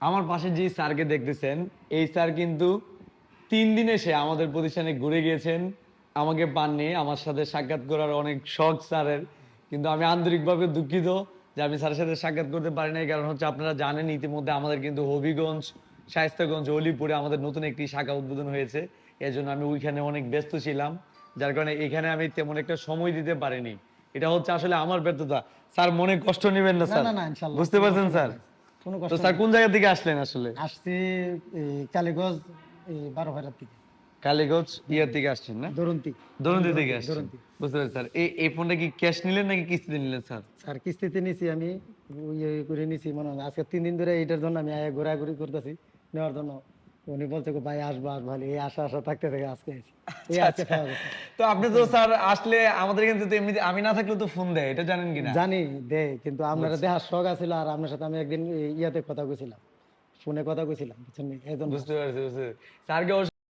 আমার পাশে যে স্যারকে দেখতেছেন এই স্যার কিন্তু তিন দিনে সে আমাদের প্রতিষ্ঠানে ঘুরে গিয়েছেন আমাকে পাননি আমার সাথে সাক্ষাৎ করার অনেক শখ স্যারের। কিন্তু আমি আন্তরিকভাবে দুঃখিত যে আমি স্যারের সাথে সাক্ষাৎ করতে পারি নাই কারণ হচ্ছে আপনারা জানেন ইতিমধ্যে আমাদের কিন্তু হবিগঞ্জ শায়স্তাগঞ্জ অলিপুরে আমাদের নতুন একটি শাখা উদ্বোধন হয়েছে। এর জন্য আমি ওইখানে অনেক ব্যস্ত ছিলাম যার কারণে এখানে আমি তেমন একটা সময় দিতে পারিনি। এটা হচ্ছে আসলে আমার ব্যর্থতা। স্যার মনে কষ্ট নেবেন না স্যার। বুঝতে পারছেন স্যার? কোনো তো কষ্ট স্যার কোন জায়গা থেকে আসলেন আসলে? আসছি কালীগঞ্জ এই বারো ভাইরার থেকে কালীগঞ্জ ইয়ার থেকে আসছেন না? দরন্তি। দরন্তি থেকে আসছেন। বুঝতে পারছি স্যার। এই এই ফোনটা কি ক্যাশ নিলেন নাকি কিস্তিতে নিলেন স্যার? স্যার কিস্তিতে নিছি আমি ইয়ে করে নিছি মনে হয় আজকে তিন দিন ধরে এটার জন্য আমি আয়া ঘোরাঘুরি করতেছি নেওয়ার জন্য। উনি বলছে গো, ভাই আসব আসব। এই আশা আশা থাকতে থাকে আজকে পাওয়া গেছে তো আপনি তো স্যার আসলে আমাদের কিন্তু এমনি আমি না থাকলে তো ফোন দেয় এটা জানেন কিনা? জানি দে কিন্তু আপনারা দেখার শখ আছিল আর আপনার সাথে আমি একদিন ইয়াতে কথা কইছিলাম ফোনে কথা কইছিলাম বুঝছেন বুঝতে পারছি বুঝতে স্যারকে